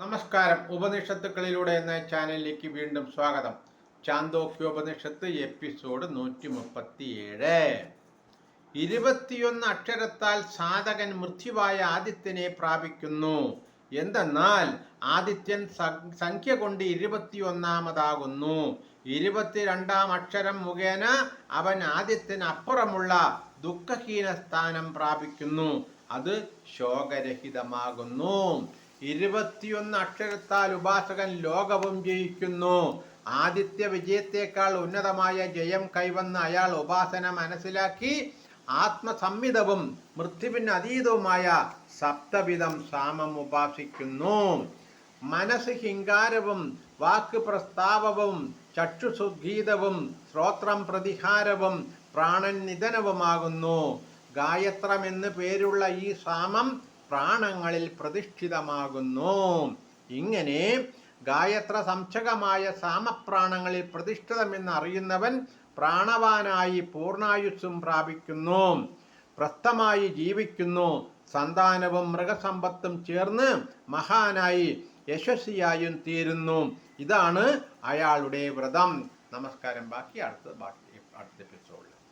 നമസ്കാരം. ഉപനിഷത്തുക്കളിലൂടെ എന്ന ചാനലിലേക്ക് വീണ്ടും സ്വാഗതം. ചാന്തോക്യോപനിഷത്ത് എപ്പിസോഡ് നൂറ്റി മുപ്പത്തിയേഴ് ഇരുപത്തിയൊന്ന് അക്ഷരത്താൽ സാധകൻ മൃത്യുവായ ആദിത്യനെ പ്രാപിക്കുന്നു. എന്തെന്നാൽ ആദിത്യൻ സംഖ്യ കൊണ്ട് ഇരുപത്തിയൊന്നാമതാകുന്നു. ഇരുപത്തിരണ്ടാം അക്ഷരം മുഖേന അവൻ ആദിത്യന് അപ്പുറമുള്ള ദുഃഖഹീന സ്ഥാനം പ്രാപിക്കുന്നു. അത് ശോകരഹിതമാകുന്നു. ഇരുപത്തിയൊന്ന് അക്ഷരത്താൽ ഉപാസകൻ ലോകവും ജയിക്കുന്നു. ആദിത്യ വിജയത്തേക്കാൾ ഉന്നതമായ ജയം കൈവന്ന് അയാൾ ഉപാസന മനസ്സിലാക്കി ആത്മസംഹിതവും മൃത്യുവിന് അതീതവുമായ സപ്തവിധം സാമം ഉപാസിക്കുന്നു. മനസ്സ് ഹിങ്കാരവും വാക്ക് പ്രസ്താവവും ചക്ഷുസുഗീതവും ശ്രോത്രം പ്രതിഹാരവും പ്രാണൻ നിധനവുമാകുന്നു. ഗായത്രം എന്ന് പേരുള്ള ഈ സാമം പ്രാണങ്ങളിൽ പ്രതിഷ്ഠിതമാകുന്നു. ഇങ്ങനെ ഗായത്ര സംശകമായ സാമപ്രാണങ്ങളിൽ പ്രതിഷ്ഠിതമെന്ന് അറിയുന്നവൻ പ്രാണവാനായി പൂർണായുസ്സും പ്രാപിക്കുന്നു. പ്രസ്ഥമായി ജീവിക്കുന്നു. സന്താനവും മൃഗസമ്പത്തും ചേർന്ന് മഹാനായി യശസ്വിയായും തീരുന്നു. ഇതാണ് അയാളുടെ വ്രതം. നമസ്കാരം. ബാക്കി അടുത്ത ബാക്കി അടുത്ത episode.